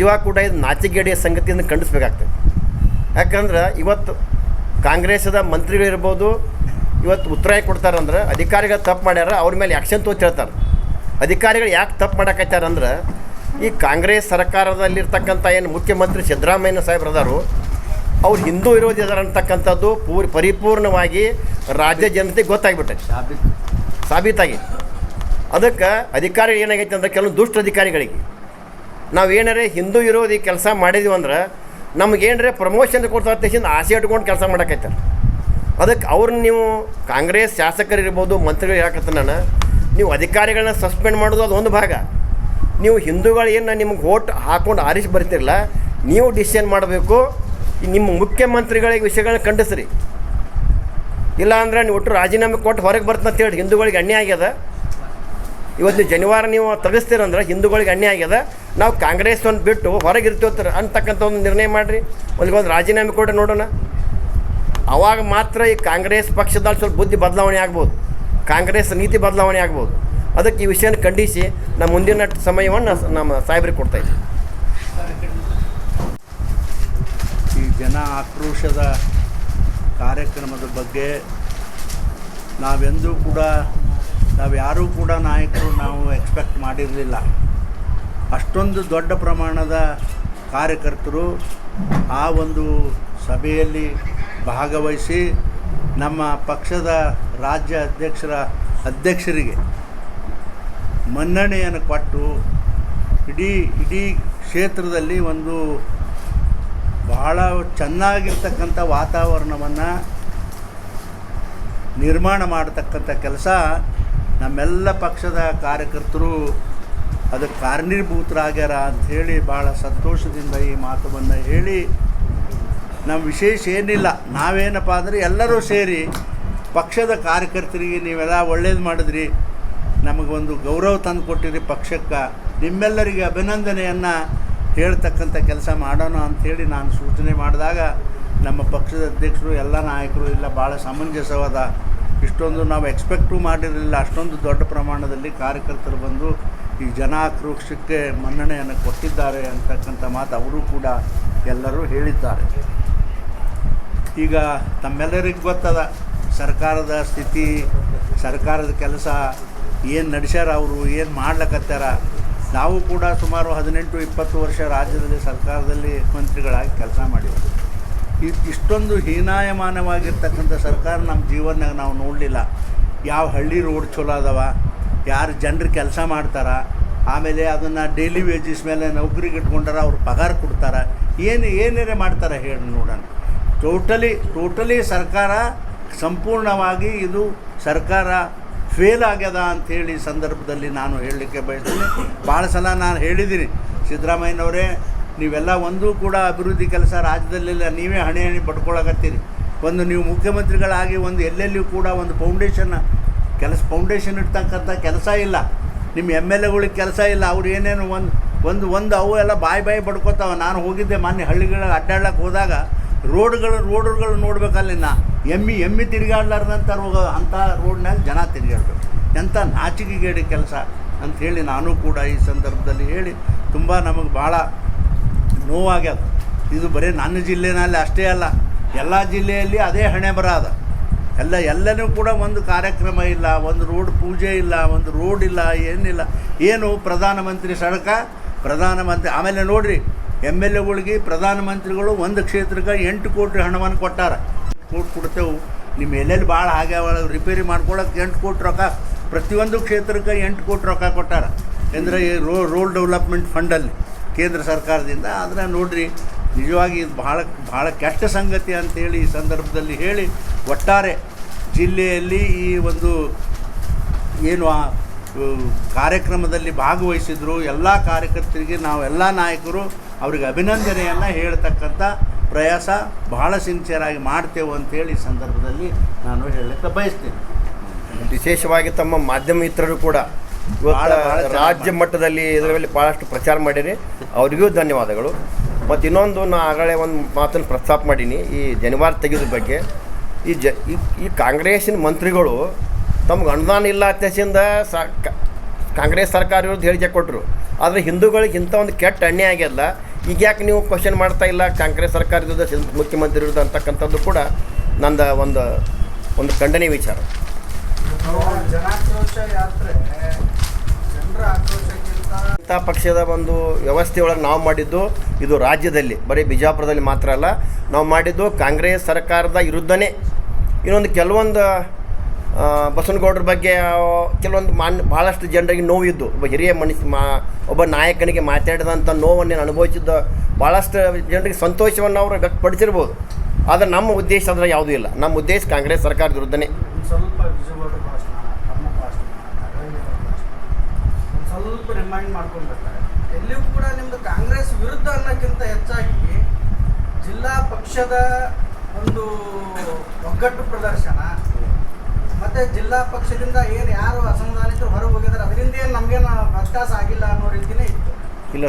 ನಿಜವಾಗಿ ಕೂಡ ಇದು ನಾಚಿಕೆಡಿಯ ಸಂಗತಿಯನ್ನು ಖಂಡಿಸ್ಬೇಕಾಗ್ತದೆ. ಯಾಕಂದ್ರೆ ಇವತ್ತು ಕಾಂಗ್ರೆಸ್ದ ಮಂತ್ರಿಗಳಿರ್ಬೋದು ಇವತ್ತು ಉತ್ತರ ಕೊಡ್ತಾರಂದ್ರೆ ಅಧಿಕಾರಿಗಳು ತಪ್ಪು ಮಾಡ್ಯಾರ ಅವ್ರ ಮೇಲೆ ಆ್ಯಕ್ಷನ್ ಹೇಳ್ತಾರೆ. ಅಧಿಕಾರಿಗಳು ಯಾಕೆ ತಪ್ಪು ಮಾಡಕತ್ತಾರಂದ್ರೆ ಈ ಕಾಂಗ್ರೆಸ್ ಸರ್ಕಾರದಲ್ಲಿರ್ತಕ್ಕಂಥ ಏನು ಮುಖ್ಯಮಂತ್ರಿ ಸಿದ್ದರಾಮಯ್ಯ ಸಾಹೇಬ್ರದಾರು ಅವ್ರು ಹಿಂದೂ ವಿರೋಧಿ ಅದಾರ ಅಂತಕ್ಕಂಥದ್ದು ಪೂರ್ ಪರಿಪೂರ್ಣವಾಗಿ ರಾಜ್ಯ ಜನತೆಗೆ ಗೊತ್ತಾಗ್ಬಿಟ್ಟೈತೆ ಸಾಬೀತು. ಸಾಬೀತಾಗಿ. ಅದಕ್ಕೆ ಅಧಿಕಾರಿಗಳು ಏನಾಗೈತೆ ಅಂದ್ರೆ ಕೆಲವು ದುಷ್ಟ ಅಧಿಕಾರಿಗಳಿಗೆ. ನಾವು ಏನಾರೇ ಹಿಂದೂ ವಿರೋಧಿ ಕೆಲಸ ಮಾಡಿದ್ವಿ ಅಂದ್ರೆ ನಮ್ಗೆ ಏನಾರೇ ಪ್ರಮೋಷನ್ ಕೊಡ್ತಾ ತಕ್ಷಣ ಆಸೆ ಇಟ್ಕೊಂಡು ಕೆಲಸ ಮಾಡೋಕೈತಾರೆ. ಅದಕ್ಕೆ ಅವ್ರನ್ನ ನೀವು ಕಾಂಗ್ರೆಸ್ ಶಾಸಕರಿರ್ಬೋದು ಮಂತ್ರಿಗಳು ಹೇಳಕತ್ತ ನಾನು, ನೀವು ಅಧಿಕಾರಿಗಳನ್ನ ಸಸ್ಪೆಂಡ್ ಮಾಡೋದು ಅದು ಒಂದು ಭಾಗ. ನೀವು ಹಿಂದೂಗಳು ಏನು ನಿಮ್ಗೆ ಓಟ್ ಹಾಕೊಂಡು ಆರಿಸಿ ಬರ್ತಿರಲ್ಲ ನೀವು ಡಿಸಿಷನ್ ಮಾಡಬೇಕು ಈ ನಿಮ್ಮ ಮುಖ್ಯಮಂತ್ರಿಗಳಿಗೆ ವಿಷಯಗಳನ್ನ ಖಂಡಿಸ್ರಿ. ಇಲ್ಲ ಅಂದ್ರೆ ನೀವು ಒಟ್ಟು ರಾಜೀನಾಮೆ ಕೊಟ್ಟು ಹೊರಗೆ ಬರ್ತಂತ ಹೇಳಿ ಹಿಂದೂಗಳಿಗೆ ಅನ್ಯಾಯ ಆಗ್ಯದ. ಇವತ್ತು ನೀವು ಜನಿವಾರ ನೀವು ತೆಗೆಸ್ತೀರಂದ್ರೆ ಹಿಂದೂಗಳಿಗೆ ಅನ್ಯಾಯ ಆಗ್ಯದ. ನಾವು ಕಾಂಗ್ರೆಸ್ ಒಂದು ಬಿಟ್ಟು ಹೊರಗೆ ಇರ್ತೀವಿ ಅಂತಕ್ಕಂಥ ಒಂದು ನಿರ್ಣಯ ಮಾಡಿರಿ. ಒಂದು ರಾಜೀನಾಮೆ ಕೊಟ್ಟು ನೋಡೋಣ. ಅವಾಗ ಮಾತ್ರ ಈ ಕಾಂಗ್ರೆಸ್ ಪಕ್ಷದಲ್ಲಿ ಸ್ವಲ್ಪ ಬುದ್ಧಿ ಬದಲಾವಣೆ ಆಗ್ಬೋದು. ಕಾಂಗ್ರೆಸ್ ನೀತಿ ಬದಲಾವಣೆ ಆಗ್ಬೋದು. ಅದಕ್ಕೆ ಈ ವಿಷಯನ ಖಂಡಿಸಿ ನಮ್ಮ ಮುಂದಿನ ಸಮಯವನ್ನು ನಮ್ಮ ಸಾಹೇಬ್ರಿಗೆ ಕೊಡ್ತಾ ಇದ್ದೀವಿ ಈ ಜನ ಆಕ್ರೋಶದ ಕಾರ್ಯಕ್ರಮದ ಬಗ್ಗೆ ನಾವೆಂದೂ ಕೂಡ ನಾವು ಯಾರೂ ಕೂಡ ನಾಯಕರು ನಾವು ಎಕ್ಸ್ಪೆಕ್ಟ್ ಮಾಡಿರಲಿಲ್ಲ. ಅಷ್ಟೊಂದು ದೊಡ್ಡ ಪ್ರಮಾಣದ ಕಾರ್ಯಕರ್ತರು ಆ ಒಂದು ಸಭೆಯಲ್ಲಿ ಭಾಗವಹಿಸಿ ನಮ್ಮ ಪಕ್ಷದ ರಾಜ್ಯ ಅಧ್ಯಕ್ಷರ ಅಧ್ಯಕ್ಷರಿಗೆ ಮನ್ನಣೆಯನ್ನು ಕೊಟ್ಟು ಇಡೀ ಇಡೀ ಕ್ಷೇತ್ರದಲ್ಲಿ ಒಂದು ಬಹಳ ಚೆನ್ನಾಗಿರ್ತಕ್ಕಂಥ ವಾತಾವರಣವನ್ನು ನಿರ್ಮಾಣ ಮಾಡತಕ್ಕಂಥ ಕೆಲಸ ನಮ್ಮೆಲ್ಲ ಪಕ್ಷದ ಕಾರ್ಯಕರ್ತರು ಅದಕ್ಕೆ ಕಾರಣೀಭೂತರಾಗ್ಯಾರ ಹೇಳಿ ಭಾಳ ಸಂತೋಷದಿಂದ ಈ ಮಾತುವನ್ನು ಹೇಳಿ ನಮ್ಮ ವಿಶೇಷ ಏನಿಲ್ಲ, ನಾವೇನಪ್ಪ ಅಂದರೆ ಎಲ್ಲರೂ ಸೇರಿ ಪಕ್ಷದ ಕಾರ್ಯಕರ್ತರಿಗೆ ನೀವೆಲ್ಲ ಒಳ್ಳೇದು ಮಾಡಿದ್ರಿ ನಮಗೊಂದು ಗೌರವ ತಂದು ಕೊಟ್ಟಿರಿ ಪಕ್ಷಕ್ಕೆ, ನಿಮ್ಮೆಲ್ಲರಿಗೆ ಅಭಿನಂದನೆಯನ್ನು ಹೇಳ್ತಕ್ಕಂಥ ಕೆಲಸ ಮಾಡೋಣ ಅಂಥೇಳಿ ನಾನು ಸೂಚನೆ ಮಾಡಿದಾಗ ನಮ್ಮ ಪಕ್ಷದ ಅಧ್ಯಕ್ಷರು, ಎಲ್ಲ ನಾಯಕರು ಇಲ್ಲ ಭಾಳ ಸಮಂಜಸವಾದ ಇಷ್ಟೊಂದು ನಾವು ಎಕ್ಸ್ಪೆಕ್ಟು ಮಾಡಿರಲಿಲ್ಲ. ಅಷ್ಟೊಂದು ದೊಡ್ಡ ಪ್ರಮಾಣದಲ್ಲಿ ಕಾರ್ಯಕರ್ತರು ಬಂದು ಈ ಜನ ಆಕ್ರೋಶಕ್ಕೆ ಮನ್ನಣೆಯನ್ನು ಕೊಟ್ಟಿದ್ದಾರೆ ಅಂತಕ್ಕಂಥ ಮಾತು ಅವರು ಕೂಡ ಎಲ್ಲರೂ ಹೇಳಿದ್ದಾರೆ. ಈಗ ತಮ್ಮೆಲ್ಲರಿಗೂ ಗೊತ್ತದ, ಸರ್ಕಾರದ ಸ್ಥಿತಿ, ಸರ್ಕಾರದ ಕೆಲಸ ಏನು ನಡೆಸ್ಯಾರ ಅವರು, ಏನು ಮಾಡ್ಲಕತ್ತಾರ ನಾವು ಕೂಡ ಸುಮಾರು ಹದಿನೆಂಟು ಇಪ್ಪತ್ತು ವರ್ಷ ರಾಜ್ಯದಲ್ಲಿ ಸರ್ಕಾರದಲ್ಲಿ ಮಂತ್ರಿಗಳಾಗಿ ಕೆಲಸ ಮಾಡಿದ್ವಿ. ಇ ಇಷ್ಟೊಂದು ಹೀನಾಯಮಾನವಾಗಿರ್ತಕ್ಕಂಥ ಸರ್ಕಾರ ನಮ್ಮ ಜೀವನದಾಗ ನಾವು ನೋಡಲಿಲ್ಲ. ಯಾವ ಹಳ್ಳಿ ರೋಡ್ ಚಲೋ ಅದಾವ, ಯಾರು ಜನರು ಕೆಲಸ ಮಾಡ್ತಾರ, ಆಮೇಲೆ ಅದನ್ನು ಡೈಲಿ ವೇಜಸ್ ಮೇಲೆ ನೌಕರಿಗೆ ಇಟ್ಕೊಂಡಾರ ಅವ್ರು ಪಗಾರ ಕೊಡ್ತಾರ. ಏನು ಏನೇನೇ ಮಾಡ್ತಾರೆ ಹೇಳಿ ನೋಡೋಣ. ಟೋಟಲಿ ಟೋಟಲಿ ಸರ್ಕಾರ ಸಂಪೂರ್ಣವಾಗಿ ಇದು ಸರ್ಕಾರ ಫೇಲ್ ಆಗ್ಯದ ಅಂಥೇಳಿ ಸಂದರ್ಭದಲ್ಲಿ ನಾನು ಹೇಳಲಿಕ್ಕೆ ಬಯಸ್ತೀನಿ. ಭಾಳ ಸಲ ನಾನು ಹೇಳಿದ್ದೀನಿ. ಸಿದ್ದರಾಮಯ್ಯನವರೇ ನೀವೆಲ್ಲ ಒಂದೂ ಕೂಡ ಅಭಿವೃದ್ಧಿ ಕೆಲಸ ರಾಜ್ಯದಲ್ಲೆಲ್ಲ ನೀವೇ ಹಣೆ ಹಣೆ ಪಡ್ಕೊಳಕತ್ತೀರಿ. ಒಂದು ನೀವು ಮುಖ್ಯಮಂತ್ರಿಗಳಾಗಿ ಒಂದು ಎಲ್ಲೆಲ್ಲಿಯೂ ಕೂಡ ಒಂದು ಫೌಂಡೇಶನ್ ಕೆಲಸ ಫೌಂಡೇಶನ್ ಇಡ್ತಕ್ಕಂಥ ಕೆಲಸ ಇಲ್ಲ. ನಿಮ್ಮ ಎಂ ಎಲ್ ಎಗಳಿಗೆ ಕೆಲಸ ಇಲ್ಲ. ಅವ್ರು ಏನೇನು ಒಂದು ಒಂದು ಒಂದು ಅವು ಎಲ್ಲ ಬಾಯಿ ಬಾಯಿ ಪಡ್ಕೋತಾವೆ. ನಾನು ಹೋಗಿದ್ದೆ ಮೊನ್ನೆ ಹಳ್ಳಿಗಳ ಅಡ್ಡಾಡ್ಲಕ್ಕೆ ಹೋದಾಗ ರೋಡ್ಗಳು ರೋಡ್ಗಳು ನೋಡ್ಬೇಕಲ್ಲಿ ನಾ ಎಮ್ಮಿ ಎಮ್ಮಿ ತಿರುಗಾಡ್ಲಾರ್ದಂಥ ರೋಗ, ಅಂಥ ರೋಡ್ನಾಗ ಜನ ತಿರುಗಾಡ್ಬೇಕು. ಎಂಥ ನಾಚಿಕೆಗೇಡಿ ಕೆಲಸ ಅಂಥೇಳಿ ನಾನು ಕೂಡ ಈ ಸಂದರ್ಭದಲ್ಲಿ ಹೇಳಿ, ತುಂಬ ನಮಗೆ ಭಾಳ ನೋವಾಗ್ಯದ. ಇದು ಬರೀ ನನ್ನ ಜಿಲ್ಲೆನಲ್ಲಿ ಅಷ್ಟೇ ಅಲ್ಲ, ಎಲ್ಲ ಜಿಲ್ಲೆಯಲ್ಲಿ ಅದೇ ಹಣೆ ಬರ ಅದ ಎಲ್ಲ, ಎಲ್ಲನೂ ಕೂಡ ಒಂದು ಕಾರ್ಯಕ್ರಮ ಇಲ್ಲ, ಒಂದು ರೋಡ್ ಪೂಜೆ ಇಲ್ಲ, ಒಂದು ರೋಡ್ ಇಲ್ಲ, ಏನಿಲ್ಲ. ಏನು ಪ್ರಧಾನಮಂತ್ರಿ ಸಡಕ? ಪ್ರಧಾನಮಂತ್ರಿ, ಆಮೇಲೆ ನೋಡಿರಿ, ಎಂ ಎಲ್ ಎಗಳಿಗೆ ಪ್ರಧಾನಮಂತ್ರಿಗಳು ಒಂದು ಕ್ಷೇತ್ರಕ್ಕೆ ಎಂಟು ಕೋಟಿ ಹಣವನ್ನು ಕೊಟ್ಟಾರ. ಕೋಟಿ ಕೊಡ್ತೇವೆ. ನಿಮ್ಮ ಎಲ್ಲೆಲ್ಲಿ ಭಾಳ ಆಗ್ಯಾವ ರಿಪೇರಿ ಮಾಡ್ಕೊಳಕ್ಕೆ ಎಂಟು ಕೋಟಿ ರೊಕ್ಕ, ಪ್ರತಿಯೊಂದು ಕ್ಷೇತ್ರಕ್ಕೆ ಎಂಟು ಕೋಟಿ ರೊಕ್ಕ ಕೊಟ್ಟಾರ. ಅಂದರೆ ಈ ರೋಡ್ ಡೆವಲಪ್ಮೆಂಟ್ ಫಂಡಲ್ಲಿ ಕೇಂದ್ರ ಸರ್ಕಾರದಿಂದ. ಆದರೆ ನೋಡ್ರಿ, ನಿಜವಾಗಿ ಇದು ಭಾಳ ಭಾಳ ಕೆಟ್ಟ ಸಂಗತಿ ಅಂತೇಳಿ ಈ ಸಂದರ್ಭದಲ್ಲಿ ಹೇಳಿ ಒಟ್ಟಾರೆ ಜಿಲ್ಲೆಯಲ್ಲಿ ಈ ಒಂದು ಏನು ಆ ಕಾರ್ಯಕ್ರಮದಲ್ಲಿ ಭಾಗವಹಿಸಿದ್ರು. ಎಲ್ಲ ಕಾರ್ಯಕರ್ತರಿಗೆ ನಾವು ಎಲ್ಲ ನಾಯಕರು ಅವರಿಗೆ ಅಭಿನಂದನೆಯನ್ನು ಹೇಳ್ತಕ್ಕಂಥ ಪ್ರಯಾಸ ಬಹಳ ಸಿನ್ಸಿಯರಾಗಿ ಮಾಡ್ತೇವೆ ಅಂತೇಳಿ ಈ ಸಂದರ್ಭದಲ್ಲಿ ನಾನು ಹೇಳಕ್ಕೆ ಬಯಸ್ತೀನಿ. ವಿಶೇಷವಾಗಿ ತಮ್ಮ ಮಾಧ್ಯಮ ಮಿತ್ರರು ಕೂಡ ಭಾಳ, ರಾಜ್ಯ ಮಟ್ಟದಲ್ಲಿ ಇದರಲ್ಲಿ ಭಾಳಷ್ಟು ಪ್ರಚಾರ ಮಾಡಿರಿ. ಅವರಿಗೂ ಧನ್ಯವಾದಗಳು. ಮತ್ತು ಇನ್ನೊಂದು ನಾ ಆಗಲೇ ಒಂದು ಮಾತನ್ನು ಪ್ರಸ್ತಾಪ ಮಾಡೀನಿ. ಈ ಜನಿವಾರ ತೆಗೆದ ಬಗ್ಗೆ. ಈ ಜ ಈ- ಕಾಂಗ್ರೆಸ್ಸಿನ ಮಂತ್ರಿಗಳು ತಮ್ಗೆ ಅನುದಾನ ಇಲ್ಲ ಅತ್ಯಸಿಂದ ಸಾ ಕ- ಕಾಂಗ್ರೆಸ್ ಸರ್ಕಾರ ವಿರುದ್ಧ ಹೇಳಿಕೆ ಕೊಟ್ಟರು ಆದರೆ ಹಿಂದೂಗಳಿಗೆ ಇಂಥ ಒಂದು ಕೆಟ್ಟ ಅನ್ಯಾಯ ಆಗ್ಯದ ಈಗ ಯಾಕೆ ನೀವು ಕ್ವಶನ್ ಮಾಡ್ತಾ ಇಲ್ಲ? ಕಾಂಗ್ರೆಸ್ ಸರ್ಕಾರ ವಿರುದ್ಧ ಮುಖ್ಯಮಂತ್ರಿ ವಿರುದ್ಧ ಅಂತಕ್ಕಂಥದ್ದು ಕೂಡ ನಂದ ಒಂದು ಒಂದು ಖಂಡನೀಯ ವಿಚಾರ. ಜನಾಕ್ರೋಶ ಯಾತ್ರೆ ಇಂಥ ಪಕ್ಷದ ಒಂದು ವ್ಯವಸ್ಥೆಯೊಳಗೆ ನಾವು ಮಾಡಿದ್ದು ಇದು ರಾಜ್ಯದಲ್ಲಿ, ಬರೀ ಬಿಜಾಪುರದಲ್ಲಿ ಮಾತ್ರ ಅಲ್ಲ. ನಾವು ಮಾಡಿದ್ದು ಕಾಂಗ್ರೆಸ್ ಸರ್ಕಾರದ ವಿರುದ್ಧನೇ. ಇನ್ನೊಂದು ಕೆಲವೊಂದು ಬಸವನಗೌಡರ ಬಗ್ಗೆ ಕೆಲವೊಂದು ಮಾನ್ ಭಾಳಷ್ಟು ಜನರಿಗೆ ನೋವಿದ್ದು. ಒಬ್ಬ ಹಿರಿಯ ಮನುಷ್ಯ ಮಾ, ಒಬ್ಬ ನಾಯಕನಿಗೆ ಮಾತಾಡಿದಂಥ ನೋವನ್ನು ಅನುಭವಿಸಿದ್ದ. ಭಾಳಷ್ಟು ಜನರಿಗೆ ಸಂತೋಷವನ್ನು ಅವರು ವ್ಯಕ್ತಪಡಿಸಿರ್ಬೋದು. ಆದರೆ ನಮ್ಮ ಉದ್ದೇಶ ಅದರ ಯಾವುದೂ ಇಲ್ಲ. ನಮ್ಮ ಉದ್ದೇಶ ಕಾಂಗ್ರೆಸ್ ಸರ್ಕಾರದ ವಿರುದ್ಧನೇ. ಸ್ವಲ್ಪ ಸ್ವಲ್ಪ ರಿಮೈಂಡ್ ಮಾಡ್ಕೊಂಡಿರ್ತಾರೆ ಎಲ್ಲಿಯೂ ಕೂಡ ನಿಮ್ದು ಕಾಂಗ್ರೆಸ್ ವಿರುದ್ಧ ಅನ್ನೋಕ್ಕಿಂತ ಹೆಚ್ಚಾಗಿ ಜಿಲ್ಲಾ ಪಕ್ಷದ ಒಂದು ಒಗ್ಗಟ್ಟು ಪ್ರದರ್ಶನ. ಮತ್ತೆ ಜಿಲ್ಲಾ ಪಕ್ಷದಿಂದ ಏನು ಯಾರು ಅಸಮಾಧಾನಿತರು ಹೊರಗೆ ಹೋಗಿದ್ದಾರೆ ಅದರಿಂದ ಏನು ನಮಗೇನು ವ್ಯತ್ಯಾಸ ಆಗಿಲ್ಲ ಅನ್ನೋ ರೀತಿನೇ ಇತ್ತು. ಇಲ್ಲ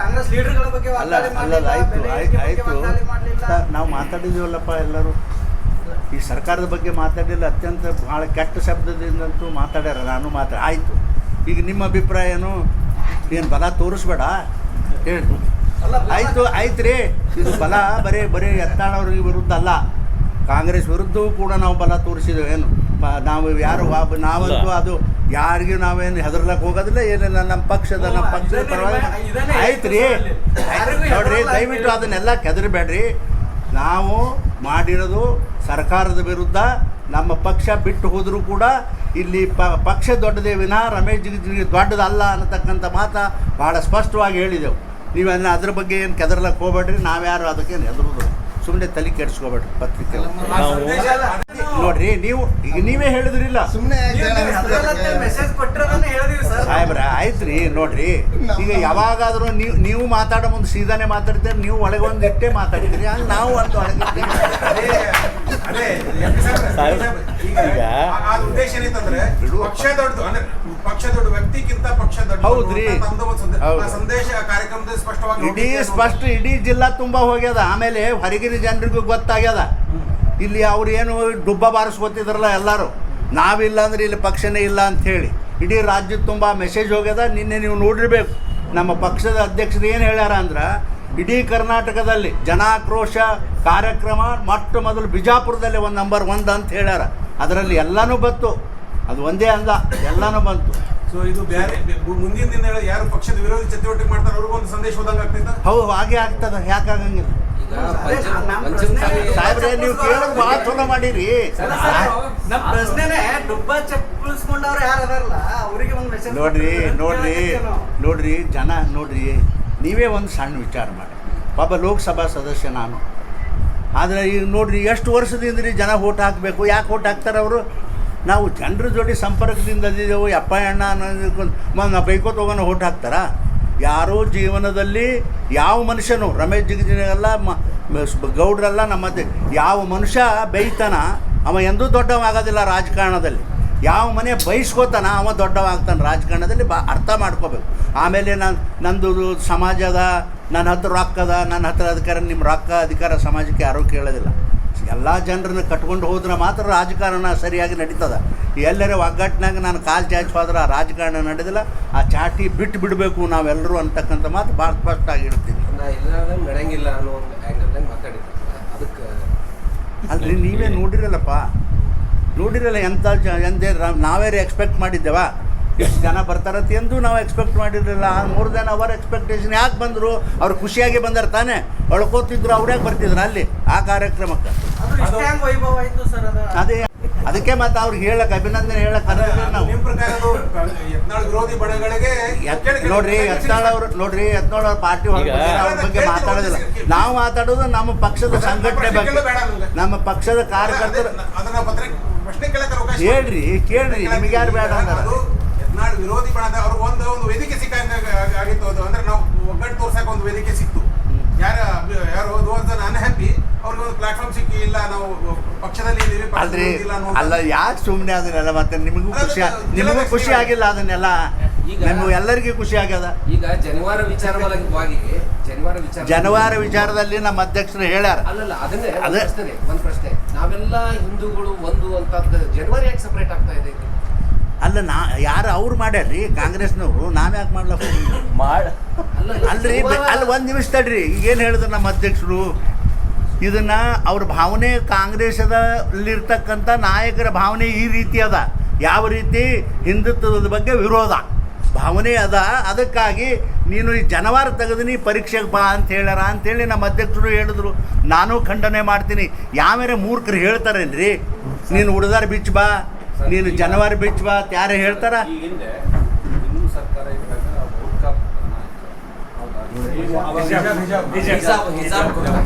ಕಾಂಗ್ರೆಸ್ ಲೀಡರ್ಗಳ ಬಗ್ಗೆ ಅಲ್ಲ ಅಲ್ಲ ಆಯ್ತು ಆಯ್ತು ನಾವು ಮಾತಾಡಿದ್ದೀವಲ್ಲಪ್ಪ ಎಲ್ಲರೂ? ಈ ಸರ್ಕಾರದ ಬಗ್ಗೆ ಮಾತಾಡಲಿಲ್ಲ ಅತ್ಯಂತ ಭಾಳ ಕೆಟ್ಟ ಶಬ್ದದಿಂದಂತೂ ಮಾತಾಡ್ಯಾರ ನಾನು ಮಾತಾ ಆಯಿತು. ಈಗ ನಿಮ್ಮ ಅಭಿಪ್ರಾಯ ಏನು ಏನು ಬಲ ತೋರಿಸ್ಬೇಡ? ಹೇಳಿ. ಆಯಿತು ಆಯ್ತು ರೀ ಇದು ಬಲ ಬರೀ ಬರೀ ಎತ್ತಾಳವ್ರಿಗೆ ವಿರುದ್ಧ ಅಲ್ಲ. ಕಾಂಗ್ರೆಸ್ ವಿರುದ್ಧವೂ ಕೂಡ ನಾವು ಬಲ ತೋರಿಸಿದ್ದೇವೆ. ಏನು? ನಾವು ಯಾರು ನಾವಂತೂ ಅದು ಯಾರಿಗೂ ನಾವೇನು ಹೆದರ್ಲಕ್ಕೆ ಹೋಗೋದಿಲ್ಲ ಏನಿಲ್ಲ. ನಮ್ಮ ಪಕ್ಷದ ನಮ್ಮ ಪಕ್ಷ ಪಕ್ಷದ ಪರವಾಗಿ ಆಯ್ತು ರೀ ನೋಡ್ರಿ ದಯವಿಟ್ಟು ಅದನ್ನೆಲ್ಲ ಕೆದರಿಬೇಡ್ರಿ. ನಾವು ಮಾಡಿರೋದು ಸರ್ಕಾರದ ವಿರುದ್ಧ. ನಮ್ಮ ಪಕ್ಷ ಬಿಟ್ಟು ಹೋದರೂ ಕೂಡ ಇಲ್ಲಿ ಪ, ಪಕ್ಷ ದೊಡ್ಡದೇ ವಿನಃ ರಮೇಶ್ ಜಿಗಜಿಗಿ ದೊಡ್ಡದಲ್ಲ ಅನ್ನತಕ್ಕಂಥ ಮಾತು ಭಾಳ ಸ್ಪಷ್ಟವಾಗಿ ಹೇಳಿದೆವು. ನೀವು ಅದನ್ನ ಅದ್ರ ಬಗ್ಗೆ ಏನು ಕೆದರ್ಲಕ್ಕೆ ಹೋಗ್ಬೇಡ್ರಿ, ನಾವ್ಯಾರು ಅದಕ್ಕೇನು ಹೆದರುದು ಸುಮ್ಮನೆ ತಲೆ ಕೆಡಿಸ್ಕೋಬೇಡ್ರಿ ಪತ್ರಿಕೆ ನೋಡ್ರಿ ನೀವು ಈಗ ನೀವೇ ಹೇಳಿದ್ರಿಲ್ಲ ಮೆಸೇಜ್ ಆಯ್ತ್ರಿ ಸಾಹೇಬ್ರ ನೋಡ್ರಿ. ಈಗ ಯಾವಾಗಾದ್ರೂ ನೀವು ನೀವು ಮಾತಾಡೋ ಮುಂದೆ ಸೀದಾನೆ ಮಾತಾಡ್ತೀರಿ ನೀವು ಒಳಗೆ ಒಂದು ಇಟ್ಟೆ ಮಾತಾಡ್ತೀರಿ. ಹಂಗೆ ನಾವು ಒಂದು ಒಳಗೆ ಈಗ ಆ ಉದ್ದೇಶ ಏನಂತಂದ್ರೆ ಬಿಡು. ಪಕ್ಷ ದೊಡ್ಡದು ಅಂದ್ರೆ ಪಕ್ಷ ದೊಡ್ಡ ವ್ಯಕ್ತಿಗಿಂತ ಪಕ್ಷ ದೊಡ್ಡ ಹೌದ್ರಿ. ಸಂದೇಶ ಆ ಸ್ಪಷ್ಟವಾಗಿ ಇಡೀ ಸ್ಪಷ್ಟ ಇಡೀ ಜಿಲ್ಲಾ ತುಂಬಾ ಹೋಗ್ಯದ. ಆಮೇಲೆ ಹೊರಗಿನ ಜನರಿಗೂ ಗೊತ್ತಾಗ್ಯದ. ಇಲ್ಲಿ ಅವ್ರು ಏನು ಡುಬ್ಬ ಬಾರಿಸ್ಕೊತಿದ್ರಲ್ಲ ಎಲ್ಲರೂ. ನಾವಿಲ್ಲ ಅಂದ್ರೆ ಇಲ್ಲಿ ಪಕ್ಷನೇ ಇಲ್ಲ ಅಂತ ಹೇಳಿ ಇಡೀ ರಾಜ್ಯದ ತುಂಬ ಮೆಸೇಜ್ ಹೋಗ್ಯದ. ನಿನ್ನೆ ನೀವು ನೋಡಿರ್ಬೇಕು. ನಮ್ಮ ಪಕ್ಷದ ಅಧ್ಯಕ್ಷರು ಏನು ಹೇಳ್ಯಾರ ಅಂದ್ರೆ ಇಡೀ ಕರ್ನಾಟಕದಲ್ಲಿ ಜನಾಕ್ರೋಶ ಕಾರ್ಯಕ್ರಮ ಮೊಟ್ಟ ಮೊದಲು ಬಿಜಾಪುರದಲ್ಲಿ ಒಂದು ನಂಬರ್ ಒಂದು ಅಂತ ಹೇಳ್ಯಾರ. ಅದರಲ್ಲಿ ಎಲ್ಲನೂ ಬಂತು ಅದು ಒಂದೇ ಅಲ್ಲ ಎಲ್ಲನೂ ಬಂತು. ಸೊ ಇದು ಬೇರೆ ಮುಂದಿನ ದಿನ ಯಾರು ಪಕ್ಷದ ವಿರೋಧಿ ಚಟುವಟಿಕೆ ಮಾಡ್ತಾರೆ ಅವ್ರಿಗೂ ಒಂದು ಸಂದೇಶ ಹೋದಂಗೆ ಆಗ್ತೈತ? ಹೌದು ಹಾಗೆ ಆಗ್ತದ ಯಾಕೆ ಆಗಂಗಿಲ್ಲ? ಸಾಹೇಬ್ರೆ ನೀವು ಕೇಳೋದು ಭಾಳ ಚಲೋ ಮಾಡಿರಿ. ನಮ್ಮ ಪ್ರಶ್ನೆನೇ ಡುಬ್ಬ ಚಪ್ಪಲ್ಸ್ಕೊಂಡವ್ರು ಯಾರು ಅದಾರಲ್ಲ ಅವರಿಗೆ ಒಂದು ಮೆಸೇಜ್ ನೋಡ್ರಿ ನೋಡ್ರಿ ನೋಡ್ರಿ ಜನ ನೋಡ್ರಿ ನೀವೇ ಒಂದು ಸಣ್ಣ ವಿಚಾರ ಮಾಡಿ. ಪಾಪ ಲೋಕಸಭಾ ಸದಸ್ಯ ನಾನು. ಆದರೆ ಈಗ ನೋಡ್ರಿ ಎಷ್ಟು ವರ್ಷದಿಂದ ರೀ ಜನ ಓಟ್ ಹಾಕಬೇಕು ಯಾಕೆ ಓಟ್ ಹಾಕ್ತಾರೆ ಅವರು? ನಾವು ಜನರ ಜೋಡಿ ಸಂಪರ್ಕದಿಂದ ಅದಿದ್ದೆವು ಅಪ್ಪ ಅಣ್ಣ ಅನ್ನೋದಕ್ಕೆ ಬೈಕೋತ ಹೋಗೋಣ ಓಟ್ ಹಾಕ್ತಾರಾ? ಯಾರೋ ಜೀವನದಲ್ಲಿ ಯಾವ ಮನುಷ್ಯನು, ರಮೇಶ್ ಜಿಗಜಿನಲ್ಲ ಗೌಡ್ರಲ್ಲ ನಮ್ಮ ಯಾವ ಮನುಷ್ಯ ಬೈತಾನ ಅವ ಎಂದೂ ದೊಡ್ಡವಾಗೋದಿಲ್ಲ ರಾಜಕಾರಣದಲ್ಲಿ. ಯಾವ ಮನೆ ಬಯಸ್ಕೋತಾನ ಅವ ದೊಡ್ಡವಾಗ್ತಾನೆ ರಾಜಕಾರಣದಲ್ಲಿ ಬಾ ಅರ್ಥ ಮಾಡ್ಕೋಬೇಕು. ಆಮೇಲೆ ನಾನು ನಂದು ಸಮಾಜದ ನನ್ನ ಹತ್ರ ರೊಕ್ಕದ ನನ್ನ ಹತ್ರ ಅಧಿಕಾರ ನಿಮ್ಮ ರೊಕ್ಕ ಅಧಿಕಾರ ಸಮಾಜಕ್ಕೆ ಯಾರೂ ಕೇಳೋದಿಲ್ಲ. ಎಲ್ಲ ಜನರನ್ನು ಕಟ್ಕೊಂಡು ಹೋದ್ರೆ ಮಾತ್ರ ರಾಜಕಾರಣ ಸರಿಯಾಗಿ ನಡೀತದ. ಎಲ್ಲರ ಒಗ್ಗಟ್ಟಿನಾಗ ನಾನು ಕಾಲು ಚಾಚು ಹೋದ್ರೆ ಆ ರಾಜಕಾರಣ ನಡೆದಿಲ್ಲ. ಆ ಚಾಟಿ ಬಿಟ್ಟು ಬಿಡಬೇಕು ನಾವೆಲ್ಲರೂ ಅಂತಕ್ಕಂಥ ಮಾತು ಭಾಳ ಸ್ಪಷ್ಟ ಆಗಿ ಹೇಳ್ತೀನಿ ನಾ ಇಲ್ಲಾರ್ದಂಗೆ ನಡೆಯಂಗಿಲ್ಲ ಅನ್ನೋ ಅದಕ್ಕೆ ಅಲ್ರಿ ನೀವೇ ನೋಡಿರಲ್ಲಪ್ಪ. ನೋಡಿರಲ್ಲ ಎಂಥ ಜ ಎಂದೇ ರ- ನಾವೇ ಎಕ್ಸ್ಪೆಕ್ಟ್ ಮಾಡಿದ್ದೇವಾ? ಇಷ್ಟು ಜನ ಬರ್ತಾರತ್ತೆ ಎಂದು ನಾವು ಎಕ್ಸ್ಪೆಕ್ಟ್ ಮಾಡಿರಲಿಲ್ಲ. ಮೂರು ಜನ ಅವರ್ ಎಕ್ಸ್ಪೆಕ್ಟೇಷನ್ ಯಾಕೆ ಬಂದರು? ಅವ್ರು ಖುಷಿಯಾಗಿ ಬಂದರು ತಾನೇ. ಅಳ್ಕೋತಿದ್ರು ಅವ್ರೇ ಬರ್ತಿದ್ರು ಅಲ್ಲಿ? ಆ ಕಾರ್ಯಕ್ರಮಕ್ಕೆ. ಅದು ಇಷ್ಟೇ ವೈಭವ ಆಯ್ತು ಸರ್ ಅದು. ಅದೇ ಅದಕ್ಕೆ ಮತ್ತೆ ಅವ್ರಿಗೆ ಹೇಳಕ್ಕೆ ಅಭಿನಂದನೆ ಹೇಳಕ್ಕೆ ಕರೆದಿಲ್ಲ ನಾವು. ನೋಡ್ರಿ ಯತ್ನಾಳ್ ಅವ್ರು ನೋಡ್ರಿ ಯತ್ನಾಳ್ ಅವ್ರ ಪಾರ್ಟಿ ಹೊರಗೆ ಅವ್ರ ಬಗ್ಗೆ ಮಾತಾಡೋದಿಲ್ಲ. ನಾವು ಮಾತಾಡೋದು ನಮ್ಮ ಪಕ್ಷದ ಸಂಘಟನೆ ಬಗ್ಗೆ. ನಮ್ಮ ಪಕ್ಷದ ಕಾರ್ಯಕರ್ತರು ಅದನ್ನ ಪತ್ರಿಕೆ ಪ್ರಶ್ನೆ ಕೇಳಕ್ಕೆ ಅವಕಾಶ ಹೇಳ್ರಿ ಕೇಳ್ರಿ ನಿಮ್ಗೆ ಯಾರು ಬೇಡ ಅಂದಾರ? ಯತ್ನಾಳ್ ವಿರೋಧಿ ಬಣದ ಅವ್ರ ಒಂದು ಒಂದು ವೇದಿಕೆ ಸಿಕ್ಕ ಆಗಿತ್ತು ಅದು. ಅಂದ್ರೆ ನಾವು ಒಗ್ಗಟ್ಟು ತೋರ್ಸಕ್ಕೆ ಒಂದು ವೇದಿಕೆ ಸಿಕ್ತು. ಯಾರ ಯಾರು ನಾನು ಅನ್ಹ್ಯಾಪಿ ಅವ್ರಿಗೆ ಒಂದು ಪ್ಲಾಟ್ಫಾರ್ಮ್ ಸಿಕ್ಕಿ ಇಲ್ಲ ನಾವು ಪಕ್ಷದಲ್ಲಿ ಇದೀವಿ ಅಲ್ರಿ ಅಲ್ಲ ಯಾಕೆ ಸುಮ್ಮನೆ ಅದನ್ನೆಲ್ಲ ಮತ್ತೆ ನಿಮಗೂ ಖುಷಿ ನಿಮಗೂ ಖುಷಿ ಆಗಿಲ್ಲ ಅದನ್ನೆಲ್ಲ. ಈಗ- ನಿಮ್ಗೆ ಎಲ್ಲರಿಗೂ ಖುಷಿ ಆಗ್ಯದ? ಈಗ ಜನವಾರ ವಿಚಾರವಾಗಿ ಜನವಾರ ವಿಚಾರ ಜನವಾರ ವಿಚಾರದಲ್ಲಿ ನಮ್ಮ ಅಧ್ಯಕ್ಷರು ಹೇಳ್ಯಾರ. ಅಲ್ಲಲ್ಲ ಅದನ್ನೇ ಒಂದ್ ಅದೇ. ಒಂದು ಒಂದ್ ಪ್ರಶ್ನೆ. ನಾವೆಲ್ಲ ಹಿಂದೂಗಳು ಒಂದು ಅಂತ ಜನವರಿ ಯಾಕೆ ಸಪರೇಟ್ ಆಗ್ತಾ ಇದೆ? ಅಲ್ಲ ನಾ ಯಾರು ಅವ್ರು ಮಾಡ್ಯಾರ್ರಿ? ಕಾಂಗ್ರೆಸ್ನವರು? ನಾವು ಯಾಕೆ ಹೋಗಿಲ್ಲ ಮಾಡ. ಅಲ್ರಿ ಅಲ್ಲಿ ಒಂದು ನಿಮಿಷ ತಡ್ರಿ. ಈಗೇನು ಹೇಳಿದ್ರು ನಮ್ಮ ಅಧ್ಯಕ್ಷರು? ಇದನ್ನ ಅವ್ರ ಭಾವನೆ ಕಾಂಗ್ರೆಸ್ದಲ್ಲಿರ್ತಕ್ಕಂಥ ನಾಯಕರ ಭಾವನೆ ಈ ರೀತಿ ಅದ. ಯಾವ ರೀತಿ? ಹಿಂದುತ್ವದ ಬಗ್ಗೆ ವಿರೋಧ. ಭಾವನೆ ಅದ. ಅದಕ್ಕಾಗಿ ನೀನು ಈ ಜನವಾರ ತೆಗೆದಿನಿ ಪರೀಕ್ಷೆಗೆ ಬಾ ಅಂತ ಹೇಳ್ಯಾರ ಅಂತೇಳಿ ನಮ್ಮ ಅಧ್ಯಕ್ಷರು ಹೇಳಿದ್ರು. ನಾನು ಖಂಡನೆ ಮಾಡ್ತೀನಿ. ಯಾವ್ಯಾರ ಮೂರ್ಖರು ಹೇಳ್ತಾರೇನ್ರಿ? ನೀನು ಉಡ್ದಾರ ಬಿಚ್ಚ ಬಾ. ನೀನು ಜನವರಿ ಬಿಚ್ಚ ಬಾ ಅಂತ ಯಾರು ಹೇಳ್ತಾರ?